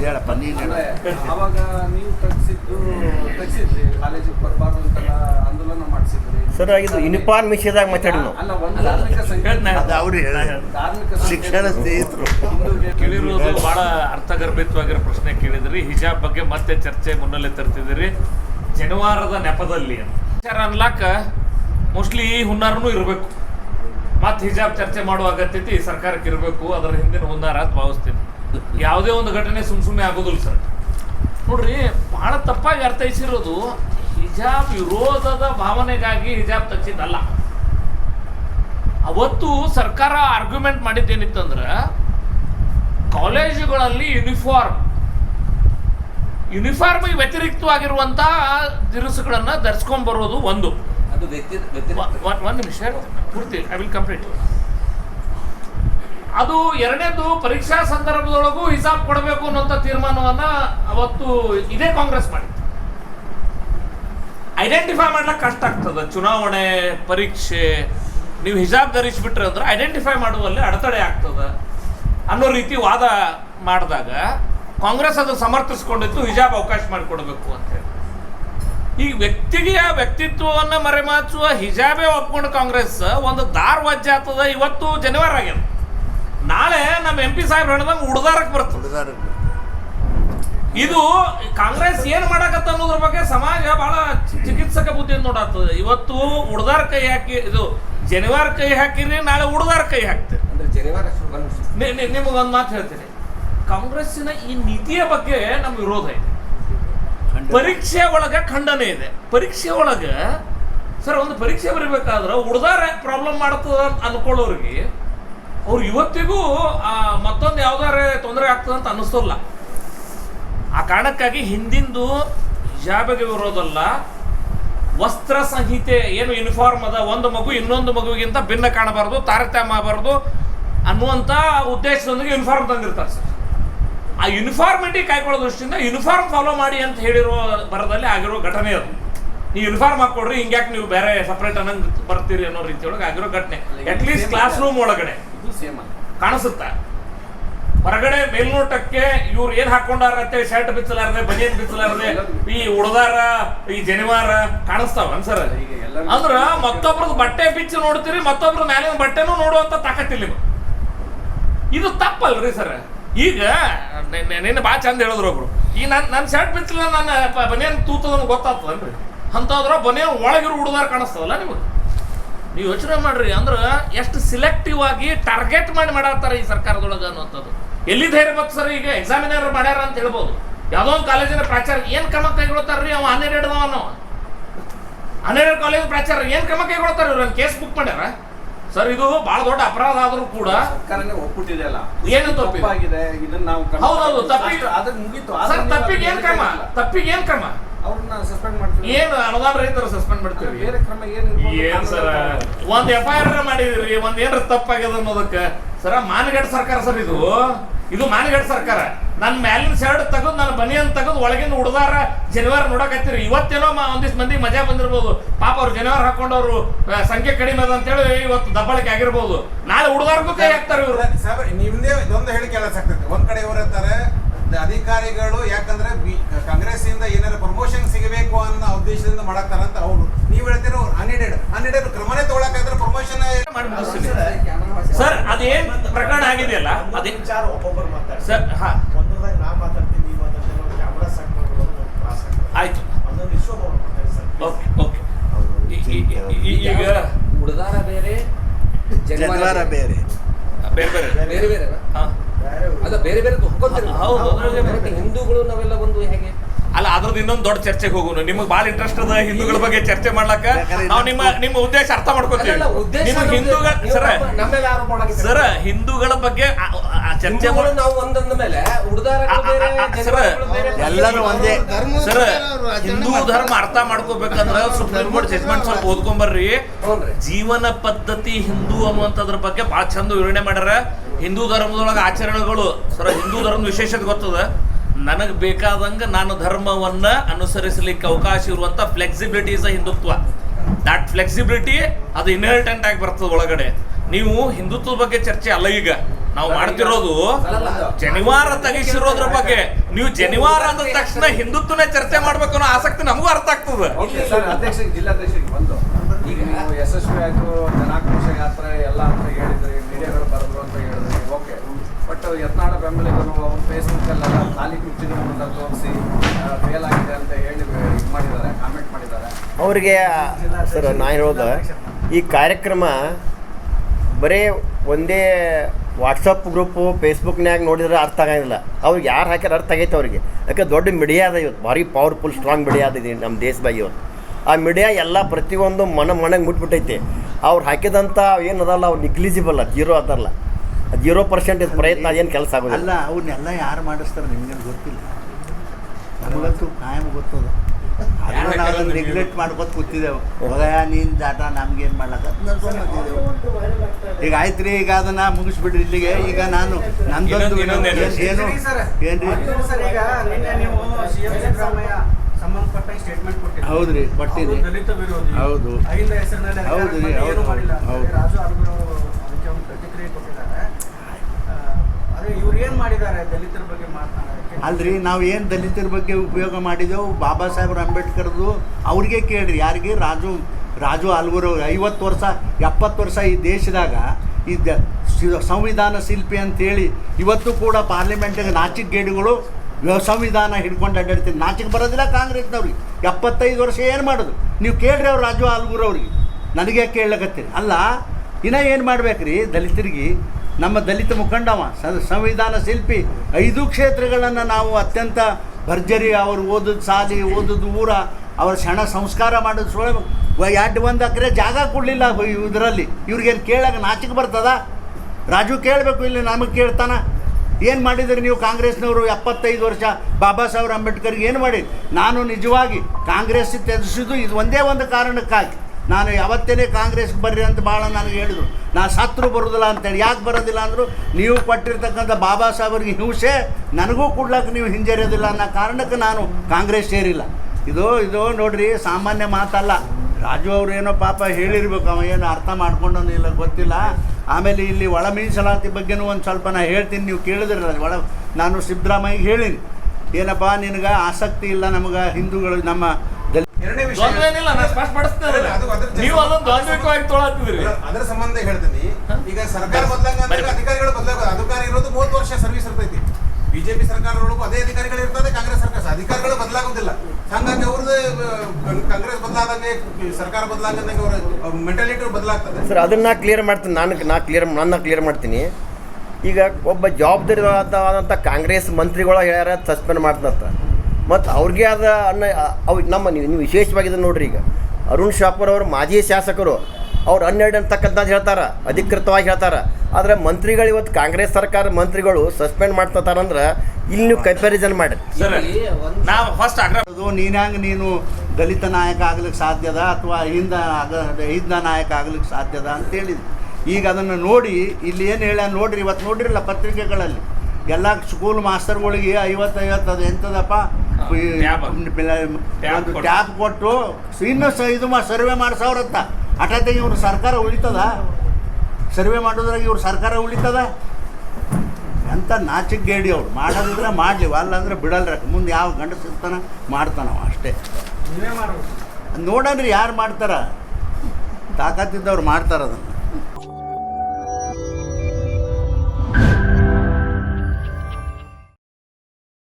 ಹೇಳಪ್ಪ ನೀನು ಹೇಳ. ನೀವು ತೆಗ್ಸಿದ್ದು ತೆಗ್ಸಿದ್ರಿ. ಕಾಲೇಜಿಗೆ ಬರಬಾರ್ದು ಅಂತೆಲ್ಲ ಆಂದೋಲನ ಮಾಡಿಸಿದ್ರಿ. ಸರ್ ಇದು ಯೂನಿಫಾರ್ಮ್ ವಿಷಯದಾಗ ಮಾತಾಡಿ ನಾವು ಅಲ್ಲ ಒಂದು ಧಾರ್ಮಿಕ ಸಂಘಟನೆ. ಅದು ಅವ್ರು ಧಾರ್ಮಿಕ ಶಿಕ್ಷಣ ಸ್ನೇಹಿತರು. ಕೇಳಿರೋದು ಬಹಳ ಅರ್ಥಗರ್ಭಿತವಾಗಿರೋ ಪ್ರಶ್ನೆ ಕೇಳಿದ್ರಿ. ಹಿಜಾಬ್ ಬಗ್ಗೆ ಮತ್ತೆ ಚರ್ಚೆ ಮುನ್ನೆಲೆ ತರ್ತಿದ್ದೀರಿ. ಜನವಾರದ ನೆಪದಲ್ಲಿ ಅಂತ. ಅನ್ಲಾಕ ಮೋಸ್ಟ್ಲಿ ಹುನ್ನಾರನು ಇರಬೇಕು. ಮತ್ತೆ ಹಿಜಾಬ್ ಚರ್ಚೆ ಮಾಡುವ ಅಗತ್ಯತೆ ಸರ್ಕಾರಕ್ಕೆ ಇರಬೇಕು. ಅದರ ಹಿಂದಿನ ಹುನ್ನಾರ ಅಂತ ಭಾವಿಸ್ತೀನಿ. ಯಾವುದೇ ಒಂದು ಘಟನೆ ಸುಮ್ ಸುಮ್ಮನೆ ಆಗೋದಿಲ್ಲ ಸರ್. ನೋಡ್ರಿ ಬಹಳ ತಪ್ಪಾಗಿ ಅರ್ಥೈಸಿರೋದು ಹಿಜಾಬ್ ವಿರೋಧದ ಭಾವನೆಗಾಗಿ ಹಿಜಾಬ್ ತಚ್ಚಿದ್ದಲ್ಲ. ಅವತ್ತು ಸರ್ಕಾರ ಆರ್ಗ್ಯುಮೆಂಟ್ ಮಾಡಿದ್ದೇನಿತ್ತಂದ್ರೆ, ಕಾಲೇಜುಗಳಲ್ಲಿ ಯೂನಿಫಾರ್ಮ್ ಯೂನಿಫಾರ್ಮಿಗೆ ವ್ಯತಿರಿಕ್ತವಾಗಿರುವಂತಹ ದಿರಿಸುಗಳನ್ನು ಧರಿಸ್ಕೊಂಡ್ ಬರೋದು ಒಂದು. ಅದು ಒಂದು ನಿಮಿಷ ಪೂರ್ತಿ ಐ ವಿಲ್ ಕಂಪ್ಲೀಟ್ ಅದು ಎರಡನೇದು ಪರೀಕ್ಷಾ ಸಂದರ್ಭದೊಳಗೂ ಹಿಸಾಬ್ ಕೊಡಬೇಕು ಅನ್ನೋಂಥ ತೀರ್ಮಾನವನ್ನ ಅವತ್ತು ಇದೇ ಕಾಂಗ್ರೆಸ್ ಮಾಡಿತ್ತು. ಐಡೆಂಟಿಫೈ ಮಾಡ್ಲಿಕ್ಕೆ ಕಷ್ಟ ಆಗ್ತದೆ. ಚುನಾವಣೆ ಪರೀಕ್ಷೆ ನೀವು ಹಿಜಾಬ್ ಧರಿಸ್ಬಿಟ್ರೆ ಅಂದ್ರೆ ಐಡೆಂಟಿಫೈ ಮಾಡುವಲ್ಲಿ ಅಡೆತಡೆ ಆಗ್ತದೆ ಅನ್ನೋ ರೀತಿ ವಾದ ಮಾಡಿದಾಗ ಕಾಂಗ್ರೆಸ್ ಅದು ಸಮರ್ಥಿಸ್ಕೊಂಡಿತ್ತು ಹಿಜಾಬ್ ಅವಕಾಶ ಮಾಡಿಕೊಡ್ಬೇಕು ಅಂತ ಹೇಳಿ. ಈ ವ್ಯಕ್ತಿಗೆ ಆ ವ್ಯಕ್ತಿತ್ವವನ್ನು ಮರೆಮಾಚುವ ಹಿಜಾಬೇ ಒಪ್ಕೊಂಡು ಕಾಂಗ್ರೆಸ್ ಒಂದು ದಾರ್ ವಜ್ಜೆ ಆಗ್ತದ ಇವತ್ತು ಜನವರಿ ಆಗ್ಯದ. ನಾಳೆ ನಮ್ಮ ಎಂ ಪಿ ಸಾಹೇಬ್ ಹೇಳ್ದಂಗೆ ಉಡ್ದಾರಕ್ಕೆ ಬರ್ತದೆ. ಇದು ಕಾಂಗ್ರೆಸ್ ಏನು ಮಾಡಕತ್ತ ಅನ್ನೋದ್ರ ಬಗ್ಗೆ ಸಮಾಜ ಬಹಳ ಚಿಕಿತ್ಸಕ ಬುದ್ಧಿಯಿಂದ ನೋಡತ್ತದ ಇವತ್ತು ಉಡ್ದಾರ್ ಕೈ ಹಾಕಿ ಇದು ಜನಿವಾರ ಕೈ ಹಾಕಿರಿ ನಾಳೆ ಉಡ್ದಾರ್ ಕೈ ಹಾಕ್ತೀರಿ ಅಂದ್ರೆ ಜನಿವಾರ ಶುಭ ನಿಮಗೊಂದು ಮಾತು ಹೇಳ್ತೀನಿ. ಕಾಂಗ್ರೆಸ್ಸಿನ ಈ ನೀತಿಯ ಬಗ್ಗೆ ನಮ್ಮ ವಿರೋಧ ಇದೆ. ಪರೀಕ್ಷೆ ಒಳಗೆ ಖಂಡನೆ ಇದೆ. ಪರೀಕ್ಷೆ ಒಳಗೆ ಸರ್ ಒಂದು ಪರೀಕ್ಷೆ ಬರೀಬೇಕಾದ್ರೆ ಉಡ್ದಾರ ಪ್ರಾಬ್ಲಮ್ ಮಾಡ್ತದ ಅಂತ ಅನ್ಕೊಳ್ಳೋರಿಗೆ ಅವ್ರು ಇವತ್ತಿಗೂ ಮತ್ತೊಂದು ಯಾವ್ದಾರ ತೊಂದರೆ ಆಗ್ತದೆ ಅಂತ ಅನ್ನಿಸ್ತಲ್ಲ ಆ ಕಾರಣಕ್ಕಾಗಿ ಹಿಂದಿಂದು ಹಿಜಾಬಿಗೆ ವಿರೋಧಲ್ಲ ವಸ್ತ್ರ ಸಂಹಿತೆ ಏನು ಯೂನಿಫಾರ್ಮ್ ಅದ ಒಂದು ಮಗು ಇನ್ನೊಂದು ಮಗುವಿಗಿಂತ ಭಿನ್ನ ಕಾಣಬಾರ್ದು ತಾರತಮ್ಯ ಆಗಬಾರ್ದು ಅನ್ನುವಂಥ ಉದ್ದೇಶದೊಂದಿಗೆ ಯೂನಿಫಾರ್ಮ್ ತಂದಿರ್ತಾರೆ ಸರ್. ಆ ಯೂನಿಫಾರ್ಮಿಟಿ ಕಾಯ್ಕೊಳ್ಳೋ ದೃಷ್ಟಿಯಿಂದ ಯೂನಿಫಾರ್ಮ್ ಫಾಲೋ ಮಾಡಿ ಅಂತ ಹೇಳಿರೋ ಬರದಲ್ಲಿ ಆಗಿರೋ ಘಟನೆ ಅದು. ನೀವು ಯೂನಿಫಾರ್ಮ್ ಹಾಕೊಡ್ರಿ ಹಿಂಗ್ಯಾಕೆ ನೀವು ಬೇರೆ ಸಪ್ರೇಟ್ ಅನ್ನಂಗೆ ಬರ್ತೀರಿ ಅನ್ನೋ ರೀತಿಯೊಳಗೆ ಆಗಿರೋ ಘಟನೆ. ಅಟ್ಲೀಸ್ಟ್ ಕ್ಲಾಸ್ ರೂಮ್ ಒಳಗಡೆ. ಇದು ಸೇಮ್ ಅಲ್ಲ. ಕಾಣಿಸುತ್ತ? ಹೊರಗಡೆ ಮೇಲ್ನೋಟಕ್ಕೆ ಇವ್ರು ಏನ್ ಹಾಕೊಂಡಾರತ್ತೆ ಶರ್ಟ್ ಬಿಚ್ಚಲಾರದೆ ಬನಿಯನ್ ಬಿಚ್ಚಲಾರದೆ ಈ ಉಡದಾರ ಈ ಜನಿವಾರ ಕಾಣಿಸ್ತಾವ ಸರ್ ಅಂದ್ರ ಮತ್ತೊಬ್ರದ್ದು ಬಟ್ಟೆ ಬಿಚ್ಚಿ ನೋಡ್ತೀರಿ ಮತ್ತೊಬ್ರ ಮ್ಯಾಲಿನ ಬಟ್ಟೆನೂ ನೋಡುವಂತ ತಾಕತ್ತಿಲ್ಲ ಇದು ತಪ್ಪಲ್ರಿ ಸರ್. ಈಗ ನಿನ್ನ ಭಾಳ ಚಂದ ಹೇಳಿದ್ರು ಒಬ್ರು. ಈ ನನ್ನ ನನ್ನ ಶರ್ಟ್ ಬಿಚ್ಚಲ ನನ್ನ ಬನಿಯನ್ ತೂತದ ಗೊತ್ತಾಗ್ತದನ್ರಿ. ಅಂಥದ್ರ ಬನಿಯನ್ ಒಳಗಿರೋ ಹುಡುಗಾರ ಕಾಣಿಸ್ತದಲ್ಲ ನಿಮಗೆ? ನೀವು ಯೋಚನೆ ಮಾಡ್ರಿ, ಅಂದ್ರೆ ಎಷ್ಟು ಸಿಲೆಕ್ಟಿವ್ ಆಗಿ ಟಾರ್ಗೆಟ್ ಮಾಡಿ ಮಾಡತ್ತಾರ ಈ ಸರ್ಕಾರದೊಳಗೆ ಅನ್ನುವಂಥದ್ದು. ಎಲ್ಲಿ ಧೈರ್ಯ ಮತ್ತು ಸರ್ ಈಗ ಎಕ್ಸಾಮಿನರ್ ಮಾಡ್ಯಾರ ಅಂತ ಹೇಳ್ಬೋದು. ಯಾವುದೋ ಒಂದು ಕಾಲೇಜಿನ ಪ್ರಾಚಾರ್ಯ ಏನು ಕ್ರಮ ಕೈಗೊಳ್ತಾರ್ರಿ ಅವ? ಹನ್ನೆರಡು ನಾವು ಹನ್ನೆರಡು ಕಾಲೇಜ್ ಪ್ರಾಚಾರ್ಯ ಏನು ಕ್ರಮ ಕೈಗೊಳ್ತಾರ ಇವ್ರು? ಕೇಸ್ ಬುಕ್ ಮಾಡ್ಯಾರ? ಸರ್ ಇದು ಬಹಳ ದೊಡ್ಡ ಅಪರಾಧ ಆದ್ರೂ ಕೂಡ ಸರ್ಕಾರನೇ ಒಪ್ಪಿಟ್ಟಿದೆ ಅಲ್ಲ ಏನು? ತಪ್ಪಾಗಿದೆ ಇದನ್ನ ನಾವು ಹೌದೌದು, ತಪ್ಪಿ- ಅದಕ್ಕೆ ಮುಗೀತು. ಸರ್ ತಪ್ಪಿಗೆ ಏನ್ ಕ್ರಮ? ತಪ್ಪಿಗೆ ಏನ್ ಕ್ರಮ? ಅವ್ರನ್ನ ಸಸ್ಪೆಂಡ್ ಮಾಡ್ತೀವಿ. ಏನು ಅನುದಾನ ರೈತರು ಸಸ್ಪೆಂಡ್ ಮಾಡ್ತೀವಿ ಬೇರೆ ಕ್ರಮ ಏನು? ಏನ್ ಸರ? ಒಂದ್ ಎಫ್ ಐ ಆರ್ ಮಾಡಿದ್ರಿ ಒಂದ್ ಏನ್ರ ತಪ್ಪಾಗ್ಯದ ಅನ್ನೋದಕ್ಕೆ. ಸರ ಮಾನಗಡ್ ಸರ್ಕಾರ ಸರ್ ಇದು? ಇದು ಮಾನಗಡ್ ಸರ್ಕಾರ. ನನ್ನ ಮ್ಯಾಲಿನ ಶರ್ಟ್ ತೆಗೆದು ನನ್ನ ಬನಿಯನ್ ತೆಗೆದು ಒಳಗಿಂದ ಉಡ್ದಾರ ಜನಿವಾರ ನೋಡಕತ್ತೀರಿ. ಇವತ್ತೇನೋ ಮ- ಒಂದಿಷ್ಟು ಮಂದಿ ಮಜಾ ಬಂದಿರ್ಬೋದು. ಪಾಪ ಅವ್ರು ಜನಿವಾರ ಹಾಕೊಂಡವ್ರು ಸಂಖ್ಯೆ ಕಡಿಮೆ ಅದ ಅಂತೇಳಿ ಇವತ್ತು ದಬ್ಬಳಿಕೆ ಆಗಿರ್ಬೋದು. ನಾಳೆ ಉಡ್ದಾರ್ಗೂ ಕೈ ಹಾಕ್ತಾರೆ ಇವ್ರು. ನಿಮ್ದೇ ಇದೊಂದು ಹೇಳಿ ಕೇಳಸಾಗ್ತೈತೆ ಒಂದ್ ಕಡೆ ಇವ್ರು ಇರ್ತಾರೆ ಅಧಿಕಾರಿಗಳು ಯಾಕಂದ್ರೆ ಬಿ ಕಾಂಗ್ರೆಸ್ ಇಂದ ಏನಾರ ಪ್ರಮೋಷನ್ ಸಿಗಬೇಕು ಅನ್ನೋ ಉದ್ದೇಶದಿಂದ ಮಾಡಕ್ತಾರಂತ ಅವರು ನೀವು ಹೇಳ್ತೀರ ಅನ್ಎಡೆಡ್ ಅನ್ಎಡೆಡ್ ಕ್ರಮನೇ ತಗೊಳಕಾದ್ರೆ ಪ್ರಮೋಷನ್ ಸರ್ ಅದೇನ್ ಪ್ರಕರಣ ಆಗಿದೆಯಲ್ಲ? ಅದೇ ವಿಚಾರ ಒಬ್ಬೊಬ್ಬರು ಮಾತಾಡ್ತಾರೆ ಸರ್ ಹಾ. ಒಂದ್ರದಾಗ ನಾ ಮಾತಾಡ್ತೀನಿ ಕ್ಯಾಮ್ರಾ ಸಾಕ್ ಮಾಡೋದು ತ್ರಾಸ ಆಯ್ತು. ಅದೊಂದು ಇಶ್ಯೂ ಒಬ್ಬೊಬ್ರು ಮಾತಾಡಿ ಸರ್ ಓಕೆ ಓಕೆ. ಈ- ಈ- ಈ- ಈಗ ಉಡದಾರ ಬೇರೆ ಜನವಾರ ಬೇರೆ. ಬೇರೆ. ಬೇರೆ ಬೇರೆ. ಬೇರೆ ಹಾ. ಅದ ಬೇರೆ ಬೇರೆ ಹಿಂದೂಗಳು ನಾವೆಲ್ಲ ಒಂದು ಹೇಗೆ? ಅಲ್ಲ ಅದ್ರದ್ದು ಇನ್ನೊಂದು ದೊಡ್ಡ ಚರ್ಚೆಗೆ ಹೋಗೋಣ. ನಿಮಗೆ ಭಾಳ ಇಂಟ್ರೆಸ್ಟ್ ಅದ ಹಿಂದೂಗಳ ಬಗ್ಗೆ ಚರ್ಚೆ ಮಾಡ್ಲಕ್ಕ ನಾವು ನಿಮ್ಮ ನಿಮ್ಮ ಉದ್ದೇಶ ಅರ್ಥ ಮಾಡ್ಕೊತೀವಿ. ನಮ್ದು- ಹಿಂದೂಗಳ ಸರ. ಸರ ಹಿಂದೂಗಳ ಬಗ್ಗೆ ಚರ್ಚೆ ನಾವು ಒಂದಂದ ಮೇಲೆ ಸರ್, ಎಲ್ಲರೂ ಒಂದೇ. ಸರ್ ಹಿಂದೂ ಧರ್ಮ ಅರ್ಥ ಮಾಡ್ಕೋಬೇಕಂದ್ರೆ ಸುಪ್ರೀಂ ಕೋರ್ಟ್ ಜಜ್ಮೆಂಟ್ ಸ್ವಲ್ಪ ಓದ್ಕೊಂಬರ್ರಿ. ಜೀವನ ಪದ್ಧತಿ ಹಿಂದೂ ಅನ್ನುವಂಥದ್ರ ಬಗ್ಗೆ ಬಹಳ ಚಂದ ವಿವರಣೆ ಮಾಡ್ಯಾರ. ಹಿಂದೂ ಧರ್ಮದೊಳಗೆ ಆಚರಣೆಗಳು ಸರ ಹಿಂದೂ ಧರ್ಮದ ವಿಶೇಷತೆ ಗೊತ್ತದ? ನನಗೆ ಬೇಕಾದಂಗ ನಾನು ಧರ್ಮವನ್ನ ಅನುಸರಿಸಲಿಕ್ಕೆ ಅವಕಾಶ ಇರುವಂಥ flexibility is Hindutva. That flexibility ಅದು ಇನ್ಹೆರಿಟೆಂಟ್ ಆಗಿ ಬರ್ತದೆ ಒಳಗಡೆ. ನೀವು ಹಿಂದುತ್ವದ ಬಗ್ಗೆ ಚರ್ಚೆ ಅಲ್ಲ ಈಗ. ನಾವು ಮಾಡ್ತಿರೋದು ಜನಿವಾರ ತಗಿಸಿರೋದ್ರ ಬಗ್ಗೆ. ನೀವು ಜನಿವಾರ ಅಂದ ತಕ್ಷಣ ಹಿಂದುತ್ವನೇ ಚರ್ಚೆ ಮಾಡ್ಬೇಕು ಅನ್ನೋ ಆಸಕ್ತಿ ನಮಗೂ ಅರ್ಥ ಆಗ್ತದೆ. ಜಿಲ್ಲಾಧ್ಯಕ್ಷರಿಗೆ ಒಂದು ಈಗ ಯಶಸ್ವಿ ಆಯ್ತು ಜನಾಕ್ರೋಶ ಯಾತ್ರೆ ಎಲ್ಲ ಅಂತ ಹೇಳಿದ್ರಿ ಮೀಡಿಯಾಗಳು ಬರೆದ್ರು ಅಂತ ಹೇಳಿದ್ರಿ ಓಕೆ ಬಟ್ ಯತ್ನಾಳ ಬೆಂಬಲಿಗರು ಫೇಸ್ಬುಕ್ಕಲ್ಲೆಲ್ಲ ಖಾಲಿ ಕುರ್ಚಿನ ತೋರಿಸಿ ಫೇಲ್ ಆಗಿದೆ ಅಂತ ಹೇಳಿ ಮಾಡಿದ್ದಾರೆ ಕಾಮೆಂಟ್ ಮಾಡಿದ್ದಾರೆ. ಅವರಿಗೆ ಸರ್, ನಾ ಹೇಳೋದು, ಈ ಕಾರ್ಯಕ್ರಮ ಬರೀ ಒಂದೇ ವಾಟ್ಸಪ್ ಗ್ರೂಪು ಫೇಸ್ಬುಕ್ನಾಗ ನೋಡಿದ್ರೆ ಅರ್ಥ ಆಗಂಗಿಲ್ಲ. ಅವ್ರಿಗೆ ಯಾರು ಹಾಕ್ಯಾರ ಅರ್ಥ ಆಗೈತೆ ಅವ್ರಿಗೆ. ಯಾಕೆ ದೊಡ್ಡ ಮೀಡಿಯಾ ಅದ ಇವತ್ತು, ಭಾರಿ ಪವರ್ಫುಲ್ ಸ್ಟ್ರಾಂಗ್ ಮೀಡಿಯಾ ಅದ ನಮ್ಮ ದೇಶದಾಗ ಇವತ್ತು. ಆ ಮೀಡಿಯಾ ಎಲ್ಲ ಪ್ರತಿಯೊಂದು ಮನ ಮನೆಗೆ ಮುಟ್ಬಿಟ್ಟೈತೆ. ಅವ್ರು ಹಾಕಿದಂಥ ಏನದಲ್ಲ, ಅವ್ರು ನಿಗ್ಲಿಜಿಬಲ್ ಜೀರೋ ಅದಲ್ಲ. ಜೀರೋ ಪರ್ಸೆಂಟ್ ಪ್ರಯತ್ನ ಅದೇನು ಕೆಲಸ ಆಗೋದು ಅಲ್ಲ ಅವನ್ನೆಲ್ಲ ಯಾರು ಮಾಡಿಸ್ತಾರೆ ನಿಮ್ಗೆ ಗೊತ್ತಿಲ್ಲ. ನಮಗಂತೂ ಕಾಯಂ ಗೊತ್ತದ. ಅದನ್ನ ನಾವು ನೆಗ್ಲೆಕ್ಟ್ ಮಾಡ್ಕೊತ ಕೂತಿದ್ದೆವು ಹೋಗಯ ನೀನು ದಾಟ ನಮ್ಗೇನು ಮಾಡ್ಲಕ್ಕ? ಈಗ ಆಯ್ತು ರೀ ಈಗ ಅದನ್ನ ಮುಗಿಸ್ಬಿಡ್ರಿ ಇಲ್ಲಿಗೆ. ಈಗ ನಾನು ನಂದೊಂದು ಏನು ಏನ್-. ಏನ್ರಿ? ಹೌದು. ಅಹಿಂದ ಹೆಸರಿನಲ್ಲಿ ಅಧಿಕಾರ ಹೌದು. ರೀ, ಹೌದು, ಹೌದು. ಹೇಳಿ ರಾಜು ಆಲ್ಗೂರ್ ಅವರು ಅದಕ್ಕೆ ಒಂದು ಪ್ರತಿಕ್ರಿಯೆ ಕೊಟ್ಟಿದ್ದಾರೆ ಆ, ಏನ್ ಅಲ್ರಿ, ನಾವು ಏನು ದಲಿತರ ಬಗ್ಗೆ ಉಪಯೋಗ ಮಾಡಿದೆವು? ಬಾಬಾ ಸಾಹೇಬ್ರ ಅಂಬೇಡ್ಕರ್ದು ಅವ್ರಿಗೆ ಕೇಳ್ರಿ, ಯಾರಿಗೆ? ರಾಜು ರಾಜು ಆಲ್ಗೂರು ಐವತ್ತು ವರ್ಷ, ಎಪ್ಪತ್ತು ವರ್ಷ ಈ ದೇಶದಾಗ ಈ ಸಂವಿಧಾನ ಶಿಲ್ಪಿ ಅಂತೇಳಿ ಇವತ್ತು ಕೂಡ ಪಾರ್ಲಿಮೆಂಟಿಗೆ ನಾಚಿಕ್ ಗೇಡಿಗಳು ಸಂವಿಧಾನ ಹಿಡ್ಕೊಂಡು ಅಡ್ಡಾಡ್ತೀನಿ ನಾಚಿಕ್ ಬರೋದಿಲ್ಲ ಕಾಂಗ್ರೆಸ್ನವ್ರಿಗೆ. ಎಪ್ಪತ್ತೈದು ವರ್ಷ ಏನು ಮಾಡೋದು? ನೀವು ಕೇಳ್ರಿ ಅವ್ರು ರಾಜು ಆಲ್ಗೂರು ಅವ್ರಿಗೆ. ನನಗೆ ಕೇಳಕತ್ತೀರಿ. ಅಲ್ಲ, ಇನ್ನೂ ಏನು ಮಾಡ್ಬೇಕ್ರಿ ದಲಿತರಿಗೆ? ನಮ್ಮ ದಲಿತ ಮುಖಂಡವ ಸಂವಿಧಾನ ಶಿಲ್ಪಿ, ಐದು ಕ್ಷೇತ್ರಗಳನ್ನು ನಾವು ಅತ್ಯಂತ ಭರ್ಜರಿ ಅವರು ಓದೋದು ಸಾಲಿ, ಓದೋದು ಊರ, ಅವರ ಕ್ಷಣ ಸಂಸ್ಕಾರ ಮಾಡೋದು ಎರಡು ಒಂದು ಎಕರೆ ಜಾಗ ಕೊಡಲಿಲ್ಲ ಇದರಲ್ಲಿ. ಇವ್ರಿಗೇನು ಕೇಳಕ್ಕೆ ನಾಚಿಕೆ ಬರ್ತದ? ರಾಜು ಕೇಳಬೇಕು ಇಲ್ಲಿ, ನಮಗೆ ಕೇಳ್ತಾನ? ಏನು ಮಾಡಿದ್ರಿ ನೀವು ಕಾಂಗ್ರೆಸ್ನವರು ಎಪ್ಪತ್ತೈದು ವರ್ಷ? ಬಾಬಾ ಸಾಹೇಬ್ ಅಂಬೇಡ್ಕರ್ಗೆ ಏನು ಮಾಡಿ ನಾನು ನಿಜವಾಗಿ ಕಾಂಗ್ರೆಸ್ ತ್ಯಜಿಸಿದ್ದು ಇದು ಒಂದೇ ಒಂದು ಕಾರಣಕ್ಕಾಗಿ. ನಾನು ಯಾವತ್ತೇನೆ ಕಾಂಗ್ರೆಸ್ಗೆ ಬರ್ರಿ ಅಂತ ಭಾಳ ನನಗೆ ಹೇಳಿದ್ರು. ನಾ ಸತ್ರು ಬರೋದಿಲ್ಲ ಅಂತೇಳಿ. ಯಾಕೆ ಬರೋದಿಲ್ಲ ಅಂದರು, ನೀವು ಕೊಟ್ಟಿರ್ತಕ್ಕಂಥ ಬಾಬಾ ಸಾಹೇಬ್ರಿಗೆ ಹಿಂಸೆ, ನನಗೂ ಕೊಡ್ಲಕ್ಕೆ ನೀವು ಹಿಂಜರಿಯೋದಿಲ್ಲ ಅನ್ನೋ ಕಾರಣಕ್ಕೆ ನಾನು ಕಾಂಗ್ರೆಸ್ ಸೇರಿಲ್ಲ. ಇದು ಇದು ನೋಡ್ರಿ, ಸಾಮಾನ್ಯ ಮಾತಲ್ಲ. ರಾಜು ಅವರು ಏನೋ ಪಾಪ ಹೇಳಿರ್ಬೇಕು, ಅವ ಏನು ಅರ್ಥ ಮಾಡ್ಕೊಂಡು ಇಲ್ಲ ಗೊತ್ತಿಲ್ಲ. ಆಮೇಲೆ ಇಲ್ಲಿ ಒಳ ಮೀಸಲಾತಿ ಬಗ್ಗೆನೂ ಒಂದು ಸ್ವಲ್ಪ ನಾ ಹೇಳ್ತೀನಿ, ನೀವು ಕೇಳಿದ್ರಲ್ಲ ಒಳ, ನಾನು ಸಿದ್ದರಾಮಯ್ಯಗೆ ಹೇಳಿನಿ. ಏನಪ್ಪ, ನಿನಗೆ ಆಸಕ್ತಿ ಇಲ್ಲ ನಮಗೆ ಹಿಂದೂಗಳು, ನಮ್ಮ ಎರಡನೇ ವಿಷಯ ದ್ವಂದ್ವ ಏನಿಲ್ಲ ನಾನು ಅದು ಅದ್ರ ಜೊತೆ- ನೀವು ಅದನ್ನ ದ್ವಂದ್ವಿಕವಾಗಿ ತೊಳತ್ತಿದ್ರಿ ಅದರ- ಸಂಬಂಧ ಹೇಳ್ತೀನಿ. ಈಗ ಸರ್ಕಾರ ಬದಲಾಗ. ಅಧಿಕಾರಿಗಳು ಬದಲಾಗ ಅಧಿಕಾರಿ ಇರೋದು ಮೂವತ್ತು ವರ್ಷ ಸರ್ವಿಸ್ ಇರ್ತೈತಿ. ಬಿಜೆಪಿ ಸರ್ಕಾರದೊಳಗೂ ಅದೇ ಅಧಿಕಾರಿಗಳು ಇರ್ತದೆ ಕಾಂಗ್ರೆಸ್ ಸರ್ಕಾರ ಅಧಿಕಾರಿಗಳು ಬದಲಾಗೋದಿಲ್ಲ ಹಂಗಾಗಿ ಅವ್ರದ್ದು ಕಾಂಗ್ರೆಸ್ ಬದಲಾದಂಗೆ ಸರ್ಕಾರ ಬದಲಾಗದಂಗೆ ಅವರ ಮೆಂಟಾಲಿಟಿ ಬದಲಾಗ್ತದೆ ಸರ್ ಅದನ್ನ ಕ್ಲಿಯರ್ ಮಾಡ್ತೀನಿ. ನಾನು ನಾ ಕ್ಲಿಯರ್ ನನ್ನ ಕ್ಲಿಯರ್ ಮಾಡ್ತೀನಿ. ಈಗ ಒಬ್ಬ ಜವಾಬ್ದಾರಿವಾದಂಥ ಕಾಂಗ್ರೆಸ್ ಮಂತ್ರಿಗಳು ಹೇಳ್ಯಾರ ಸಸ್ಪೆಂಡ್ ಮಾಡ್ತಂತ ಮತ್ತು ಅವ್ರಿಗೆ ಆದ ಅನ್ನ ಅವು ನಮ್ಮ ನೀವು ನೀವು ವಿಶೇಷವಾಗಿ ನೋಡ್ರಿ ಈಗ. ಅರುಣ್ ಶಾಪರ್ ಅವರು ಮಾಜಿ ಶಾಸಕರು. ಅವ್ರು ಹನ್ನೆರಡು ಅಂತಕ್ಕಂಥದ್ದು ಹೇಳ್ತಾರೆ ಅಧಿಕೃತವಾಗಿ ಹೇಳ್ತಾರೆ. ಆದರೆ ಮಂತ್ರಿಗಳು ಇವತ್ತು ಕಾಂಗ್ರೆಸ್ ಸರ್ಕಾರ ಮಂತ್ರಿಗಳು ಸಸ್ಪೆಂಡ್ ಮಾಡ್ತಾರಂದ್ರೆ ಇಲ್ಲಿ ನೀವು ಕಂಪ್ಯಾರಿಸನ್ ಮಾಡಿ. ಸರ್ ನಾವು ಫಸ್ಟ್ ಆಗ್ರಹ ನೀನು ನೀನು ದಲಿತ ನಾಯಕ ಆಗ್ಲಿಕ್ಕೆ ಸಾಧ್ಯದ ಅಥವಾ ಹಿಂದ ಆಗ ಹಿಂದ ನಾಯಕ ಆಗ್ಲಿಕ್ಕೆ ಸಾಧ್ಯದ ಅಂತ ಹೇಳಿದ್ರು ಈಗ ಅದನ್ನು ನೋಡಿ ಇಲ್ಲಿ ಏನು ಹೇಳ ನೋಡ್ರಿ ಇವತ್ತು ನೋಡಿರಲ್ಲ ಪತ್ರಿಕೆಗಳಲ್ಲಿ. ಎಲ್ಲ ಸ್ಕೂಲ್ ಮಾಸ್ತರ್ಗಳಿಗೆ ಐವತ್ತು ಐವತ್ತು ಅದು ಎಂಥದಪ್ಪ ಟ್ಯಾಪ್ ಒಂದು ಕೊಟ್ಟು. ಇನ್ನೂ ಸ ಇದು ಮಾ ಸರ್ವೆ ಮಾಡಿಸೋರತ್ತ ಹಠಾತ್ ಇವ್ರ ಸರ್ಕಾರ ಉಳಿತದ? ಸರ್ವೆ ಮಾಡೋದ್ರಾಗ ಇವ್ರ ಸರ್ಕಾರ ಉಳಿತದ? ಎಂಥ ನಾಚಿಕ್ ಗೇಡಿ ಅವ್ರು. ಮಾಡೋದಿದ್ರೆ ಮಾಡಲಿ ಅಲ್ಲ ಅಂದ್ರೆ ಬಿಡಲ್ರ ಮುಂದೆ ಯಾವ ಗಂಡ ಸಿಗ್ತಾನ ಮಾಡ್ತಾನವ ಅಷ್ಟೇ. ನೋಡನ್ರಿ ಯಾರು ಮಾಡ್ತಾರ. ತಾಕತ್ತಿದ್ದವ್ರು ಮಾಡ್ತಾರ ಅದನ್ನು.